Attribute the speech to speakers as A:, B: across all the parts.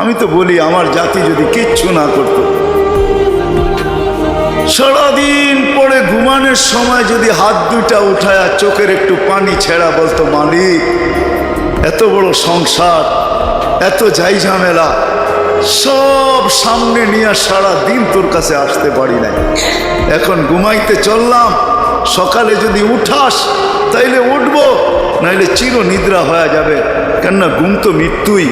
A: আমি তো বলি, আমার জাতি যদি কিচ্ছু না করতো, সারাদিন পরে ঘুমানোর সময় যদি হাত দুইটা উঠায় চোখের একটু পানি ছেড়া বলতো, মালিক, এত বড় সংসার, এত যাই ঝামেলা, সব সামনে নিয়ে সারা দিন তোর কাছে আসতে পারি নাই। এখন ঘুমাইতে চললাম, সকালে যদি উঠাস, তাইলে উঠবো, নাইলে চির নিদ্রা হয়ে যাবে। কেননা ঘুম তো মৃত্যুই।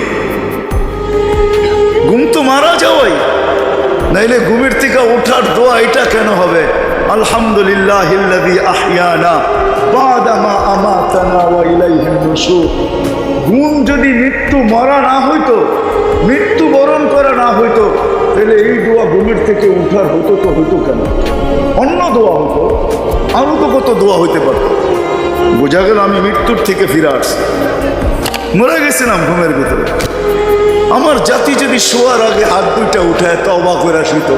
A: ঘুম তো মারা যাওয়াই। নাইলে ঘুমের থেকে ওঠার দোয়া এটা কেন হবে? আলহামদুলিল্লাহ ওয়া ঘুম যদি মৃত্যু মরা না হইতো, মৃত্যু বরণ করা না হইতো, তাহলে এই দোয়া ঘুমের থেকে উঠার হতো তো হইতো কেন? অন্য দোয়া হতো। আরও তো কত দোয়া হইতে পারতো। বোঝা গেল আমি মৃত্যুর থেকে ফিরে আসছি। মরে গেছিলাম ঘুমের ভিতরে। আমার জাতি যদি শোয়ার আগে হাত দুইটা উঠায় তবা করে শুইত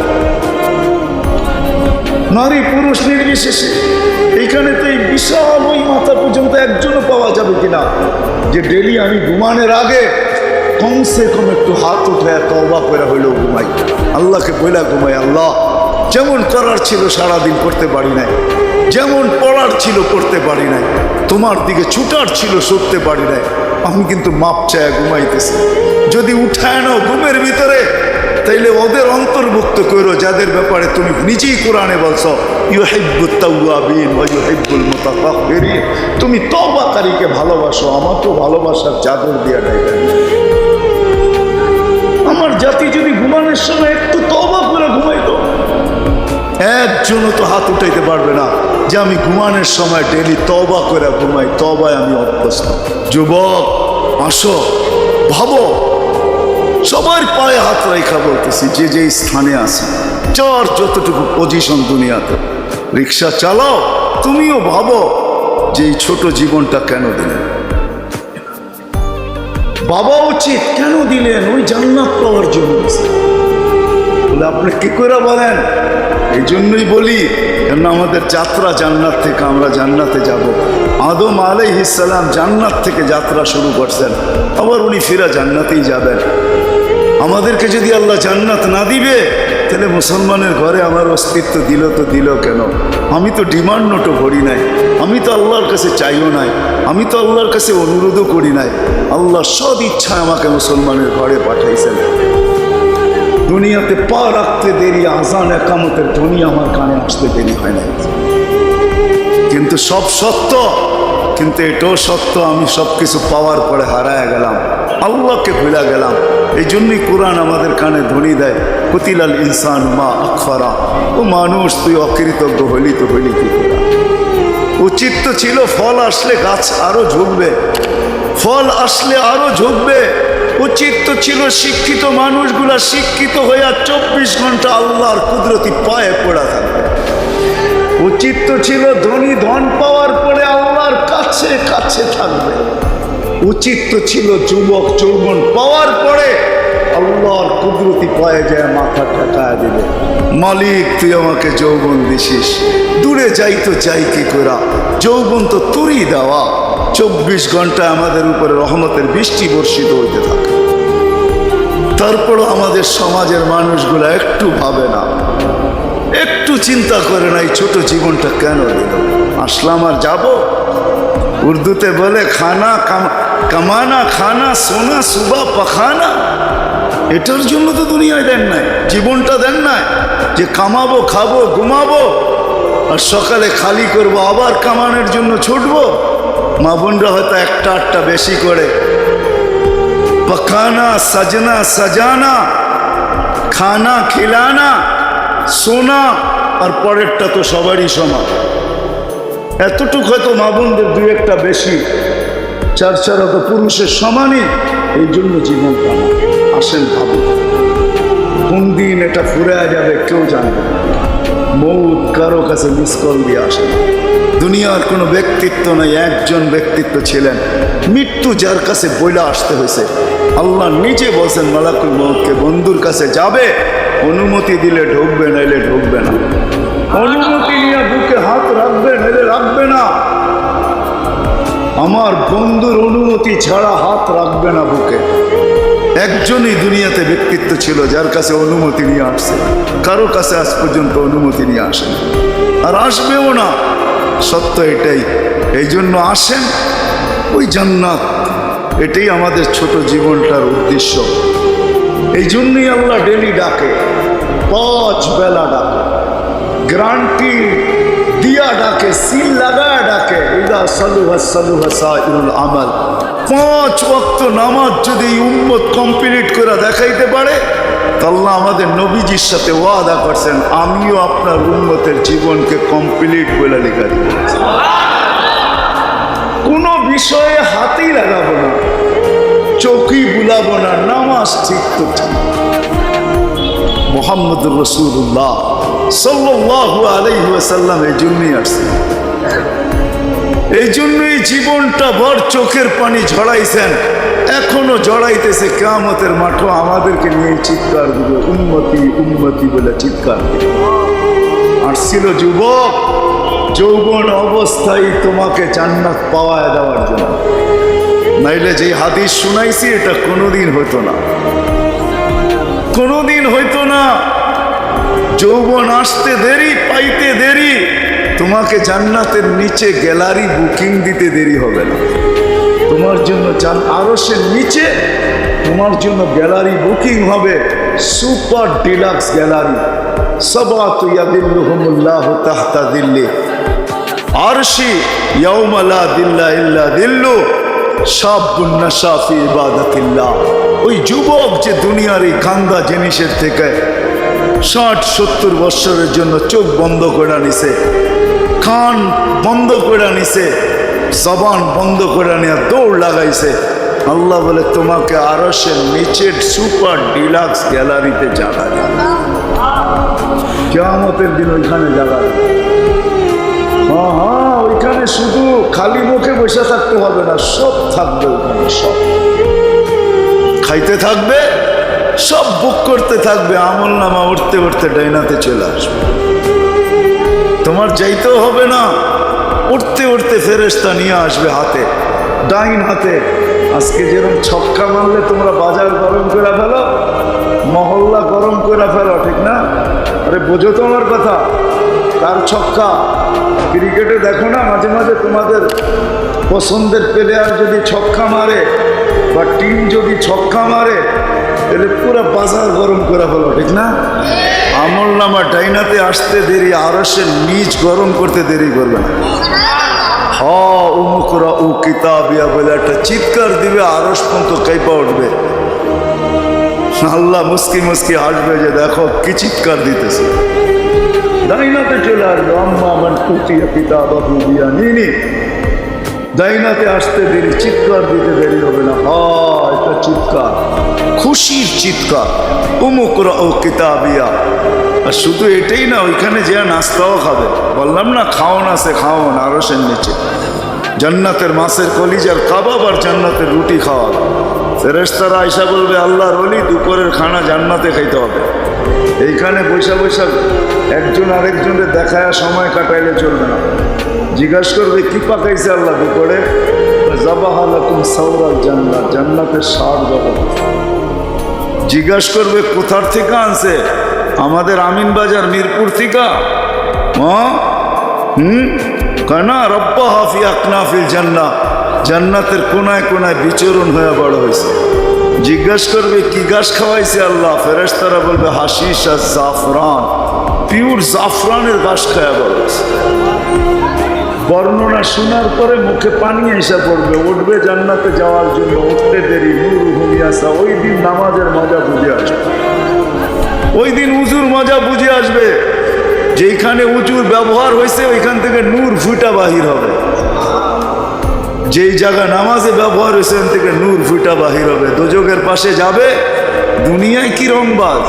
A: নারী পুরুষ নির্বিশেষে এইখানে তো এই বিশাল ওই মাথা পর্যন্ত একজনও পাওয়া যাবে কিনা? যে ডেলি আমি ঘুমানোর আগে কমসে কম একটু হাত উঠায় তবা করে হইলেও ঘুমাই। আল্লাহকে বইলা ঘুমাই, আল্লাহ। যেমন করার ছিল, সারাদিন করতে পারি নাই। যেমন পড়ার ছিল, করতে পারি নাই। তোমার দিকে ছুটার ছিল, সরতে পারি নাই। আমি কিন্তু মাপ চায় ঘুমাইতেছি। যদি উঠায় নাও ঘুমের ভিতরে, তাইলে ওদের অন্তর্ভুক্ত করো যাদের ব্যাপারে তুমি নিজেই কোরআনে বলছো ইউহিব্বুল মুতাতাহহিরিন। তুমি তওবাকারীকে ভালোবাসো, আমাকেও ভালোবাসার চাদর দিয়া ডাইবেন আমার জাতি যদি ঘুমানোর সময় একটু তওবা করে ঘুমাইতো, একজনও তো হাত উঠাইতে পারবে না। যে আমি ঘুমানোর সময় ডেলি তবা করে ঘুমাই তবায় আমি অভ্যস্ত। যুবক, আসো, ভাবো, সবার পায়ে হাত রেখা বলতেছি, যে যে স্থানে আছে। চার যতটুকু পজিশন দুনিয়াতে। রিক্সা চালাও, তুমিও ভাবো যে এই ছোট জীবনটা কেন দিলেন বাবা উচিত, কেন দিলেন? ওই জান্নাত পাওয়ার জন্য। বলে, আপনি কি করে বলেন? এই জন্যই বলি কেন আমাদের যাত্রা জান্নাত থেকে আমরা জান্নাতে যাব? আদম আলাইহিসাল্লাম জান্নাত থেকে যাত্রা শুরু করছেন। আবার উনি ফিরা জান্নাতেই যাবেন। আমাদেরকে যদি আল্লাহ জান্নাত না দিবে, তাহলে মুসলমানের ঘরে আমার অস্তিত্ব দিল তো দিল কেন? আমি তো ডিমান্ড নোটও করি নাই। আমি তো আল্লাহর কাছে চাইও নাই। আমি তো আল্লাহর কাছে অনুরোধও করি নাই। আল্লাহ সদ ইচ্ছায় আমাকে মুসলমানের ঘরে পাঠাইছেন। দুনিয়াতে পা রাখতে দেরি, আজান একামতের ধ্বনি আমার কানে আসতে দেরি হয় না কিন্তু সব সত্য, কিন্তু এটাও সত্য, আমি সব কিছু পাওয়ার পরে হারায় গেলাম, আল্লাহকে ভুলা গেলাম। এই জন্যই কোরআন আমাদের কানে ধ্বনি দেয়, কুতিলাল ইনসান মা আখফারা। ও মানুষ, তুই অকৃতজ্ঞ হলি তো হলি কি উচিত তো ছিল ফল আসলে গাছ আরও ঝুঁকবে, ফল আসলে আরও ঝুঁকবে। উচিত তো ছিল শিক্ষিত মানুষগুলা শিক্ষিত হইয়া চব্বিশ ঘণ্টা আল্লাহর কুদরতি পায়ে পড়া থাকবে উচিত তো ছিল ধনী ধন পাওয়ার পরে আল্লাহর কাছে কাছে থাকবে। উচিত তো ছিল যুবক যৌবন পাওয়ার পরে আল্লাহর কুদরতি পায়ে যায় মাথা ঠেকায় দিবে। মালিক, তুই আমাকে যৌবন দিছিস। দূরে যাই তো চাই কি করা। যৌবন তো তুরই দেওয়া। চব্বিশ ঘণ্টা আমাদের উপরে রহমতের বৃষ্টি বর্ষিত হইতে থাকে। তারপরও আমাদের সমাজের মানুষগুলো একটু ভাবে না। একটু চিন্তা করে না এই ছোট জীবনটা কেন দিল? আসলাম আর যাব? উর্দুতে বলে, খানা কামানা, খানা, সোনা, সুবা, পাখানা। এটার জন্য তো দুনিয়ায় দেন নাই, জীবনটা দেন নাই। যে কামাবো, খাব, ঘুমাবো, আর সকালে খালি করব, আবার কামানোর জন্য ছুটবো। মা বোনরা হয়তো একটা আটটা বেশি করে। পকানা সাজনা, সাজানা, খানা, খিলানা, সোনা, আর পরেরটা তো সবারই সমান। এতটুক হয়তো মা বোনদের দুই একটা বেশি। চার চার হয়তো পুরুষের সমানই এই জন্য জীবন আসেন ভাবুন। কোন দিন এটা ফুরে যাবে কেউ জানবে না। মৌত কারও কাছে মিস কল দিয়ে আসে দুনিয়ার কোনো ব্যক্তিত্ব নাই, একজন ব্যক্তিত্ব ছিলেন। মৃত্যু যার কাছে বইলা আসতে হয়েছে। আল্লাহ নিজে বলছেন, মালাকুল মৌতকে বন্ধুর কাছে যাবে, অনুমতি দিলে ঢুকবে, নাইলে ঢুকবে না। অনুমতি নিয়ে বুকে হাত রাখবে, নাইলে রাখবে না। আমার বন্ধুর অনুমতি ছাড়া হাত রাখবে না বুকে। একজনই দুনিয়াতে ব্যক্তিত্ব ছিল যার কাছে অনুমতি নিয়ে আসছে। কারও কাছে আজ পর্যন্ত অনুমতি নিয়ে আসেন। আর আসবেও না। সত্য এটাই। এই জন্য আসেন। ওই জান্নাত। এটাই আমাদের ছোট জীবনটার উদ্দেশ্য। এই জন্যই আল্লাহ ডেলি ডাকে পাঁচ বেলা ডাকে। গ্রান্টি দিয়া ডাকে সিল লাগায় ডাকে। ইদা সালুহা সালুহা সাইরুল আমাল। পাঁচ ওয়াক্ত নামাজ যদি উম্মত কমপ্লিট করে দেখাইতে পারে আল্লাহ আমাদের নবীজির সাথে ওয়াদা করছেন, আমিও আপনার উম্মতের জীবনকে কমপ্লিট বলে লেখা কোনো বিষয়ে হাতেই লাগাবো না, চোখই বুলাবো না, নামাজ ঠিক তো ঠিক মোহাম্মদ রসুল্লাহ সাল্লাহু আলাইসাল্লাম এই জন্যই আসছে। এই জন্যই জীবনটা ভর চোখের পানি ঝড়াইছেন এখনও জড়াইতেছে কেয়ামতের মাঠও আমাদেরকে নিয়ে চিৎকার দিবে উন্নতি উন্নতি বলে চিৎকার দিবে। আসছিল যুবক, যৌবন অবস্থায় তোমাকে জান্নাত পাওয়ায় দেওয়ার জন্য। নাইলে যে হাদিস শুনাইছি, এটা কোনোদিন হতো না। কোনোদিন হইতো না। যৌবন আসতে দেরি, পাইতে দেরি। তোমাকে জান্নাতের নিচে গ্যালারি বুকিং দিতে দেরি হবে না। তোমার জন্য চান আরসের নিচে, তোমার জন্য গ্যালারি বুকিং হবে সুপার ডিলাক্স গ্যালারি। সবাত ইয়াদিল্লুহুমুল্লাহ তাহতা দিল্লি। আরশি ইয়াউমালা দিল্লা ইল্লা দিল্লু। সাবুন নাশাফি ইবাদাতিল্লাহ। ওই যুবক যে দুনিয়ার এই গান্দা জিনিসের থেকে ষাট, সত্তর বৎসরের জন্য চোখ বন্ধ করে নিছে, কান বন্ধ করে নিছে, জবান বন্ধ করে নেওয়া দৌড় লাগাইছে। আল্লাহ বলে, তোমাকে আরসের নিচের সুপার ডিলাক্স গ্যালারিতে জাগা কেয়ামতের দিন ওইখানে জাগা হ্যাঁ ওইখানে শুধু খালি মুখে বসে থাকতে হবে না, সব থাকবে ওখানে, সব। খাইতে থাকবে, সব বুক করতে থাকবে, আমল নামা উঠতে উঠতে ডাইনাতে চলে আসবে। তোমার যাইতেও হবে না, উঠতে উঠতে ফেরেস্তা নিয়ে আসবে হাতে, ডাইন হাতে। আজকে যেরকম ছক্কা মারলে তোমরা বাজার গরম করে ফেলো, মহল্লা গরম করে ফেলো, ঠিক না? আরে বোঝো তো আমার কথা তার ছক্কা। ক্রিকেটে দেখো না, মাঝে মাঝে তোমাদের পছন্দের প্লেয়ার যদি ছক্কা মারে বা টিম যদি ছক্কা মারে, তাহলে পুরো বাজার গরম করে ফেলো, ঠিক না? আমল নামা ডাইনাতে আসতে দেরি আরসের নিজ গরম করতে দেরি করবে না। হ উমুকরা উ কিতাবিয়া বলে একটা চিৎকার দিবে আরস পর্যন্ত কাইপা উঠবে। আল্লাহ মুস্কি মুস্কি হাসবে যে দেখো কি চিৎকার দিতেছে। ডাইনাতে চলে আসবে আম্মা আমার কুটিয়া পিতা বাবু দিয়া নিনি। ডাইনাতে আসতে দেরি, চিৎকার দিতে দেরি হবে না। হা এটা চিৎকার, খুশির চিৎকার। উমুকরা ও কিতাবিয়া। আর শুধু এটাই না, ওইখানে যে নাস্তাও খাবে। বললাম না, খাওন আছে, খাওন আরসের নিচে। জান্নাতের মাছের কলিজার কাবাব আর জান্নাতের রুটি খাওয়া ফেরেস্তারা আইসা বলবে, আল্লাহর অলি দুপুরের খানা জান্নাতে খাইতে হবে। এইখানে বৈশা বৈশা একজন আরেকজনের দেখায়, সময় কাটাইলে চলবে না। জিজ্ঞাসা করবে, কি পাকাইছে আল্লাহ সৌরাল জান্নাত, জান্নাতের সার জগৎ জিজ্ঞাসা করবে, কোথার থেকে আনছে? আমাদের আমিন বাজার, মিরপুর থেকে। হুম? কানা রব্বা হাফি আকনাফিল জান্না জান্নাতের কোনায় কোনায় বিচরণ হয়ে বড় হয়েছে। জিজ্ঞাসা করবে, কি গাছ খাওয়াইছে আল্লাহ? ফেরেশতারা বলবে হাসিস আর জাফরান। পিওর জাফরানের গাছ খাওয়া বড় বর্ণনা শোনার পরে মুখে পানি এসে পড়বে, উঠবে জান্নাতে যাওয়ার জন্য, উঠতে দেরি, নূর হুমিয়াসা ওই দিন নামাজের মজা বুঝে আসবে। ওই দিন উজুর মজা বুঝে আসবে যেখানে উঁচুর ব্যবহার হয়েছে, ওইখান থেকে নূর ফুটা বাহির হবে। যেই জায়গা নামাজে ব্যবহার হয়েছে থেকে নূর ফুটা বাহির হবে। দুযোগের পাশে যাবে দুনিয়ায় কি রংবাজ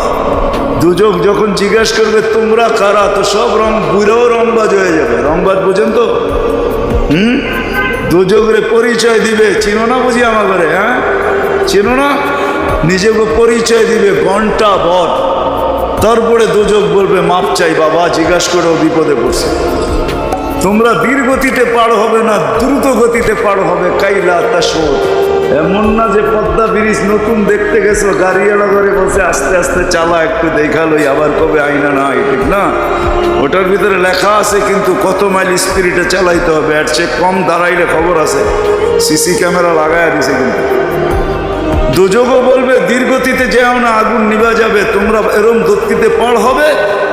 A: দুযোগ যখন জিজ্ঞাসা করবে, তোমরা কারা? তো সব রং বুড়েও রংবাজ হয়ে যাবে। রংবাজ বুঝেন তো? হুম? দুযোগরে পরিচয় দিবে। চিনো না বুঝি ঘরে হ্যাঁ? চিনো না? নিজেকে পরিচয় দিবে, ঘণ্টা বট তারপরে দুযোগ বলবে, মাপ চাই বাবা। জিজ্ঞাসা করেও বিপদে পড়ছে। তোমরা ধীর গতিতে পার হবে না দ্রুত গতিতে পার হবে, কাইলা তাসর এমন না যে পদ্মা ব্রিজ নতুন দেখতে গেছো গাড়িওয়ালা করে বলছে, আস্তে আস্তে চালা, একটু দেখালোই আবার কবে আইনা না ঠিক না? ওটার ভিতরে লেখা আছে, কিন্তু কত মাইল স্পিরিটে চালাইতে হবে, আর চেয়ে কম দাঁড়াইলে খবর আছে। সিসি ক্যামেরা লাগায় দিছে কিন্তু। দুযোগও বলবে, দীর্ঘতিতে যেও না, আগুন নিভা যাবে। তোমরা এরম গতিতে পার হবে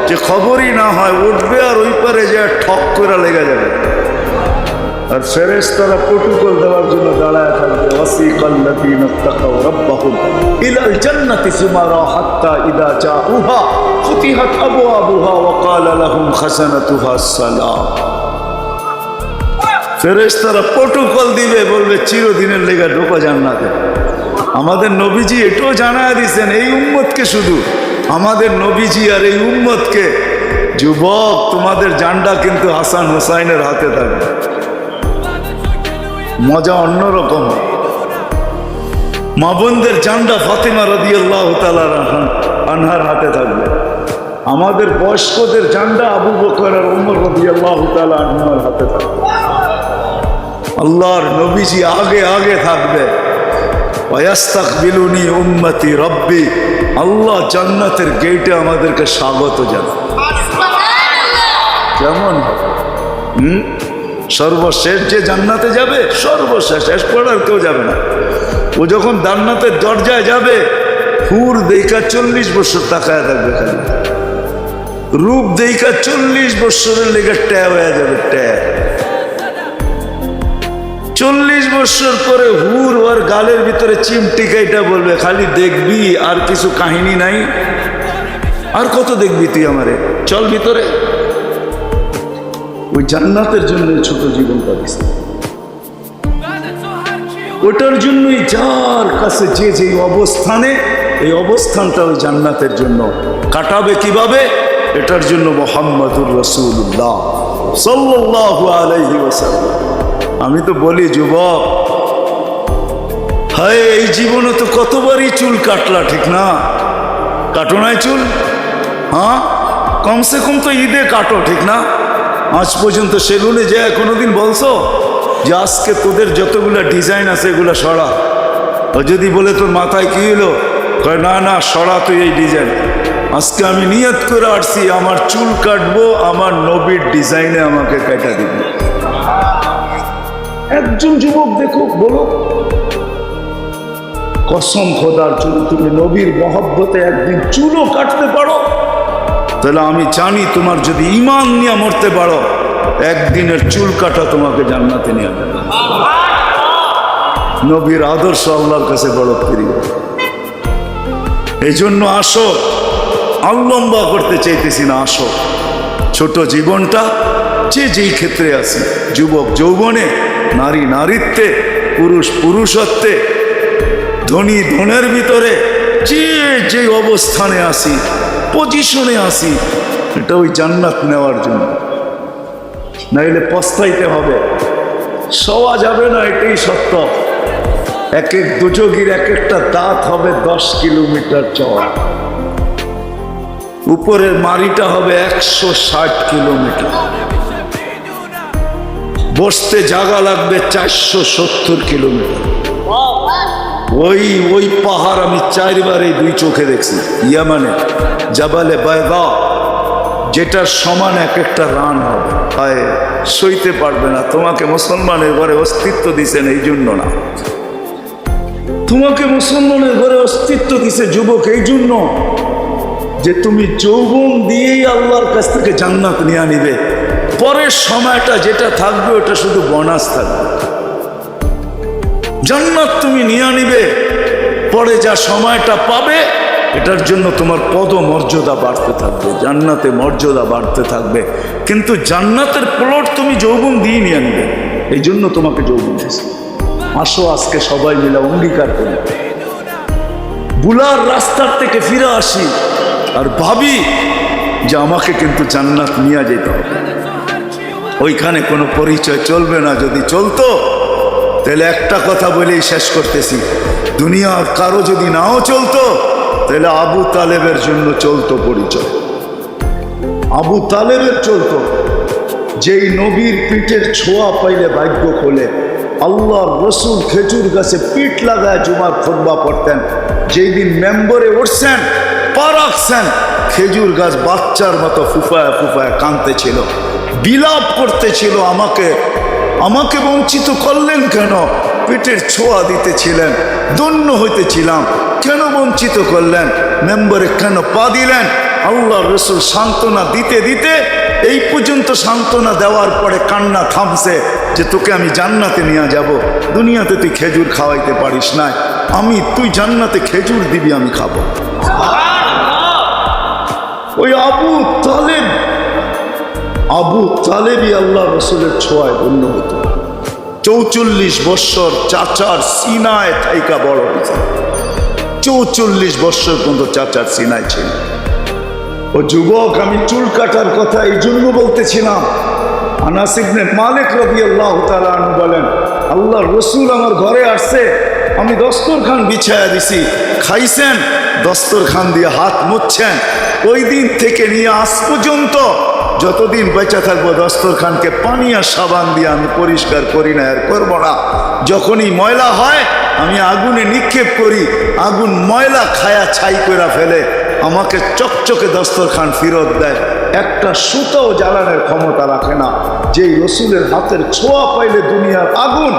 A: যে খবরই না হয়, উঠবে আর ওই পারে যে ঠক করে লেগে যাবে। আর ফেরেস তারা প্রোটোকল দেওয়ার জন্য দাঁড়ায় থাকবে। ওয়াসিকাল্লাযীনা ইত্তাকাউ রাব্বাহুম ইলাল জান্নাতি সুমারা হাত্তা ইদা জাউহা ফুতিহাত আবওয়াবুহা ওয়া ক্বালা লাহুম খাজানাতুহা সালাম। ফেরেশতারা প্রোটোকল দিবে, বলবে, চিরদিনের লেগে ঢোকা জান্নাতে। আমাদের নবীজি এটাও জানায় দিয়েছেন, এই উম্মতকে শুধু, আমাদের নবীজি আর এই উম্মতকে যুবক, তোমাদের জান্ডা কিন্তু হাসান হুসাইনের হাতে থাকবে। মজা অন্যরকম। মা বোনদের জান্ডা ফাতেমা রদি আল্লাহ আনহার হাতে থাকবে। আমাদের বয়স্কদের জান্ডা আবু বকর আর উমর রদি আল্লাহ আনহার হাতে থাকবে। আল্লাহর নবীজি আগে আগে থাকবে। বিলুনি উম্মতি রব্বি। আল্লাহ জান্নাতের গেটে আমাদেরকে স্বাগত জানায় কেমন? হুম? সর্বশেষ যে জান্নাতে যাবে সর্বশেষ শেষ পড়ার কেউ যাবে না। ও যখন জান্নাতের দরজায় যাবে হুর দেখা চল্লিশ বছর তাকায় থাকবে খালি। রূপ দেখা চল্লিশ বছরের লেগে ট্যাব হয়ে যাবে ট্যাব চল্লিশ বছর পরে হুর ওর গালের ভিতরে চিমটি চিমটিকাইটা বলবে, খালি দেখবি, আর কিছু কাহিনী নাই। আর কত দেখবি তুই আমারে? চল ভিতরে। ওই জান্নাতের জন্য ছোট জীবন পাবিস ওটার জন্যই যার কাছে যে যে অবস্থানে, এই অবস্থানটা ওই জান্নাতের জন্য কাটাবে কীভাবে? এটার জন্য মোহাম্মদুর রসুল্লাহ সাল্লাহ আলাইহি আমি তো বলি, যুবক, হায়, এই জীবনে তো কতবারই চুল কাটলা, ঠিক না? কাটো নাই চুল? হ্যাঁ? কমসে কম তো ঈদে কাটো, ঠিক না? আজ পর্যন্ত সেগুলো যে কোনোদিন বলছো যে আজকে তোদের যতগুলো ডিজাইন আছে, এগুলো সরা? ও যদি বলে তোর মাথায় কি হলো, কয়, না না, সরা তুই এই ডিজাইন। আজকে আমি নিয়ত করে আসছি, আমার চুল কাটবো, আমার নবীর ডিজাইনে আমাকে কেটে দিবি। একজন যুবক দেখো বলো কসম খোদার যদি তুমি নবীর মহব্বতে একদিন চুলও কাটতে পারো। তাহলে আমি জানি তোমার যদি ইমান নিয়ে মরতে পারো, একদিনের চুল কাটা তোমাকে জান্নাতে নিয়ে যাবে। নবীর আদর্শ আল্লাহর কাছে বড় প্রিয়। এই জন্য আসো আলম্বা করতে চাইতেছি না, আসো। ছোট জীবনটা যে যেই ক্ষেত্রে আছি, যুবক যৌবনে নারী নারীত্বে, পুরুষ পুরুষত্বে, ধনী ধনের ভিতরে যে যে অবস্থানে আসি পজিশনে আসি, এটা ওই জান্নাত নেওয়ার জন্য। নাইলে পস্তাইতে হবে। সওয়া যাবে না, এটাই সত্য। এক এক দুচকির এক একটা দাঁত হবে দশ কিলোমিটার চওড়া। উপরের মারিটা হবে একশো ষাট কিলোমিটার। বসতে জায়গা লাগবে চারশো সত্তর কিলোমিটার। ওই ওই পাহাড় আমি চারবার এই দুই চোখে দেখছি, ইয়ামানে, জাবালে বায়দা যেটার সমান এক একটা রান হবে। হায়, সইতে পারবে না। তোমাকে মুসলমানের ঘরে অস্তিত্ব দিছেন এই জন্য না। তোমাকে মুসলমানের ঘরে অস্তিত্ব দিছে যুবক এই জন্য যে তুমি যৌবন দিয়েই আল্লাহর কাছ থেকে জান্নাত নিয়ে নিবে পরের সময়টা যেটা থাকবে, ওটা শুধু বোনাস থাকবে। জান্নাত তুমি নিয়ে নিবে, পরে যা সময়টা পাবে, এটার জন্য তোমার পদ মর্যাদা বাড়তে থাকবে, জান্নাতে মর্যাদা বাড়তে থাকবে। কিন্তু জান্নাতের প্লট তুমি যৌবন দিয়ে নিয়ে নিবে, এই জন্য তোমাকে যৌবন দিয়েছে। আসো আজকে সবাই মিলে অঙ্গীকার করে বুলার রাস্তার থেকে ফিরে আসি, আর ভাবি যে আমাকে কিন্তু জান্নাত নিয়ে যেতে হবে। ওইখানে কোনো পরিচয় চলবে না, যদি চলতো, তাহলে একটা কথা বলেই শেষ করতেছি। দুনিয়ার কারও যদি নাও চলতো, তাহলে আবু তালেবের জন্য চলতো পরিচয়। আবু তালেবের চলতো। যেই নবীর পিঠের ছোঁয়া পাইলে ভাগ্য খোলে আল্লাহ রসুল খেজুর গাছে পিঠ লাগায় জুমার খোদবা পড়তেন। যেই দিন মেম্বরে উঠছেন পা রাখছেন খেজুর গাছ বাচ্চার মতো ফুফায় ফুফায় কাঁদতেছিল। বিলাপ করতেছিল আমাকে। আমাকে বঞ্চিত করলেন কেন? পেটের ছোঁয়া দিতেছিলেন দন্য হইতেছিলাম। কেন বঞ্চিত করলেন? মেম্বারে কেন পা দিলেন? আল্লাহ রসুল সান্ত্বনা দিতে দিতে এই পর্যন্ত সান্ত্বনা দেওয়ার পরে কান্না থামছে যে তোকে আমি জান্নাতে নিয়ে যাব। দুনিয়াতে তুই খেজুর খাওয়াইতে পারিস না। আমি তুই জান্নাতে খেজুর দিবি আমি খাব। ওই আবু তালেব আবু তালেবি আল্লাহ রসুলের ছোঁয়ায় ধন্য হতো। চৌচল্লিশ বৎসর চাচার সিনায় থাইকা বড় হয়েছে। চৌচল্লিশ বৎসর পর্যন্ত চাচার সিনায় ছিল। ও যুবক, আমি চুল কাটার কথা এই জন্য বলতেছিলাম। আনাসিবনে মালিক রবি আল্লাহ তালু বলেন, আল্লাহ রসুল আমার ঘরে আসছে আমি দস্তরখান বিছায়া দিছি। খাইছেন, দস্তরখান দিয়ে হাত মুছছেন। ওই দিন থেকে নিয়ে আজ পর্যন্ত যতদিন বেঁচে থাকব দস্তরখানকে পানি আর সাবান দিয়ে আমি পরিষ্কার করি না, আর করব না। যখনই ময়লা হয়, আমি আগুনে নিক্ষেপ করি। আগুন ময়লা খায়া ছাই করে ফেলে। আমাকে চকচকে দস্তরখান ফেরত দেয়। একটা সুতাও জ্বালানোর ক্ষমতা রাখে না। যেই রসুলের হাতের ছোঁয়া পাইলে দুনিয়ার আগুন,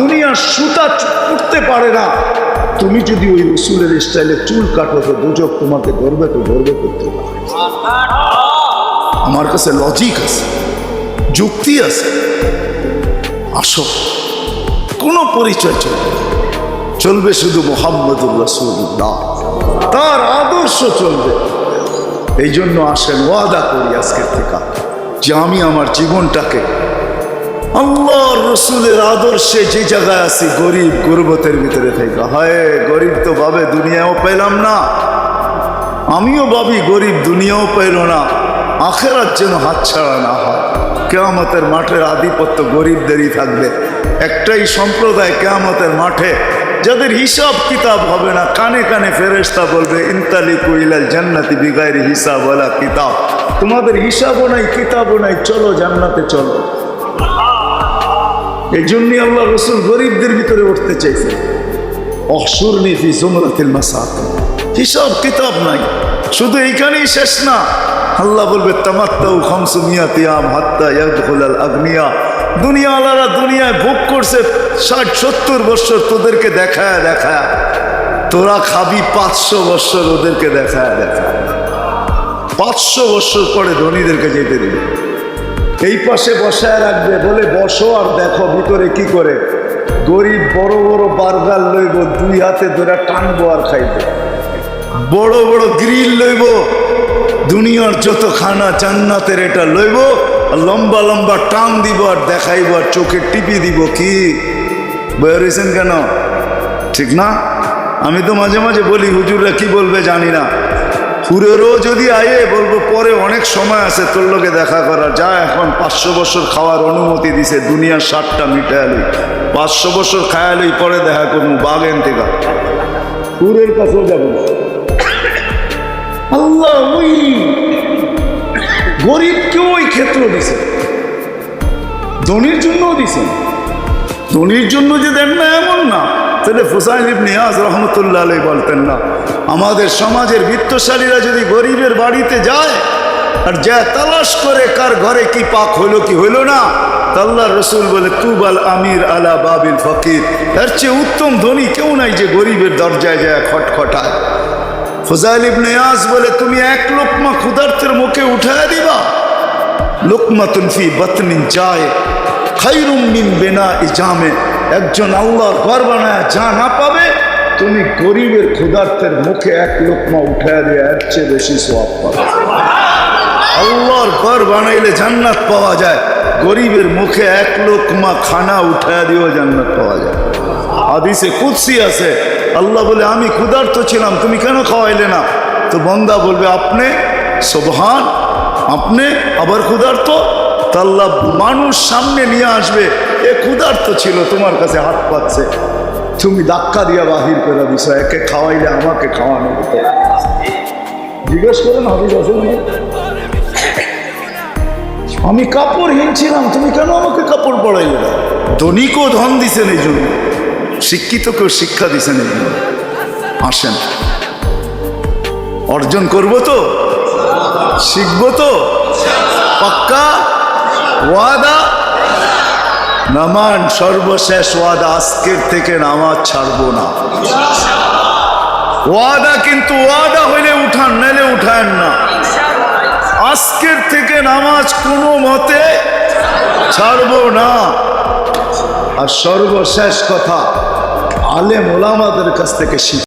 A: দুনিয়ার সুতা উঠতে পারে না। তুমি যদি ওই রসুলের স্টাইলে চুল কাটো, তো দুজক তোমাকে ধরবে তো ধরবে করতে পারে। আমার কাছে লজিক আছে, যুক্তি আছে। আসো, কোনো পরিচয় চলবে চলবে শুধু মোহাম্মদুর রসুল্লাহ তার আদর্শ চলবে। এই জন্য আসেন, ওয়াদা করি আজকের থেকে। যে আমি আমার জীবনটাকে আল্লাহ রসুলের আদর্শে যে জায়গায় আছি, গরিব গুরবতের ভিতরে থেকে। হায়, গরিব তো ভাবে দুনিয়াও পেলাম না। আমিও ভাবি গরিব দুনিয়াও পেল না। আখেরার যেন হাতছাড়া না হয়। কেয়ামতের মাঠের আধিপত্য গরিবদেরই থাকবে। একটাই সম্প্রদায় কেয়ামতের মাঠে যাদের হিসাব কিতাব হবে না, কানে কানে ফেরেস্তা বলবে ইন্তালি কুইলাল জান্নাতি বিগাইর হিসাব ওলা কিতাব। তোমাদের হিসাবও নাই, কিতাবও নাই, চলো জান্নাতে চলো। এই জন্যই আল্লাহ রসুল গরিবদের ভিতরে উঠতে চাইছে। অসুর নিফি জমরাতিল মাসাত হিসাব কিতাব নাই, শুধু এইখানেই শেষ না। আল্লাহ বলবে, তামাত্তাউ খামসু মিয়াতিয়াম হাত্তা ইয়াদখুলাল আগ্নিয়া। দুনিয়া আলারা দুনিয়ায় ভোগ করছে, ষাট, সত্তর বছর তোদেরকে দেখায় দেখায়। তোরা খাবি পাঁচশো বছর ওদেরকে দেখায় দেখায়। পাঁচশো বছর পরে ধনীদেরকে যেতে দিবে। এই পাশে বসায় রাখবে, বলে বসো আর দেখো ভিতরে কি করে। গরিব, বড় বড় বার্গার লইব, দুই হাতে ধরে টানবো আর খাইব। বড় বড় গ্রিল লইব, দুনিয়ার যত খানা জান্নাতের এটা লইব লম্বা লম্বা টান দিব আর দেখাইব আর চোখে টিপি দিব কি? বয়েছেন কেন? ঠিক না? আমি তো মাঝে মাঝে বলি, হুজুররা কি বলবে জানি না। হুরেরও যদি আয়ে, বলব পরে অনেক সময় আছে তোর লোকে দেখা করার। যা এখন পাঁচশো বছর খাওয়ার অনুমতি দিছে, দুনিয়ার ষাটটা মিটায়ালি পাঁচশো বছর খায়ালি, পরে দেখা করব বাগেন থেকে হুরের কাছেও যাব আল্লাহ গরিব ওই ক্ষেত্র দিছে। ধনির জন্যও দিছেন ধনির জন্য যে দেন না, এমন না। তাহলে ফুসাইন ইবনে ইয়াজ রহমতুল্লাহ আলাই বলতেন না, আমাদের সমাজের বিত্তশালীরা যদি গরিবের বাড়িতে যায় আর যা তালাশ করে কার ঘরে কি পাক হইল কি হইল না তাল্লা রসুল বলে, তুবাল আমির আলা বাবিল ফকির। এর চেয়ে উত্তম ধনী কেউ নাই যে গরিবের দরজায় যায় খটখটায়। ফজাইল ইবনে ইয়াজ বলে, তুমি এক লোকমা ক্ষুধার্তের মুখে উঠায় দিবা? লোকমাতুন ফি বাতনিন যায় খাইরুম মিন বেনা ইজামে একজন আল্লাহর ঘর বানায় যা না পাবে, তুমি গরিবের ক্ষুধার্তের মুখে এক লোকমা উঠায় দিয়ে এর চেয়ে বেশি সোয়াব পাবে। আল্লাহর ঘর বানাইলে জান্নাত পাওয়া যায়, গরিবের মুখে এক লোকমা খানা উঠায় দিয়েও জান্নাত পাওয়া যায়। হাদিসে কুৎসি আছে, আল্লাহ বলে, আমি ক্ষুধার্ত ছিলাম, তুমি কেন খাওয়াইলে না? তো বন্দা বলবে, আপনি সোবহান আপনি আবার ক্ষুধার্ত? তা মানুষ সামনে নিয়ে আসবে, এ ক্ষুধার্ত ছিল, তোমার কাছে হাত পাচ্ছে। তুমি ধাক্কা দিয়া বাহির করে দিছ, একে খাওয়াইলে আমাকে খাওয়ানো হতো। জিজ্ঞেস করেন আছে আমি কাপড় ছিলাম, তুমি কেন আমাকে কাপড় পড়াইলে না ধনীকেও ধন দিছেন এই জন্য, শিক্ষিতকেও শিক্ষা দিছেন এই জন্য। আসেন। অর্জন করব তো? শিখব তো? পাক্কা? ওয়াদা? নামান, সর্বশেষ ওয়াদা, আজকের থেকে নামাজ ছাড়বো না। ওয়াদা কিন্তু ওয়াদা হইলে উঠান, নাইলে উঠান না। আজকের থেকে নামাজ কোনো মতে ছাড়বো না। আর সর্বশেষ কথা, আলেম ওলামাদের কাছ থেকে শিখ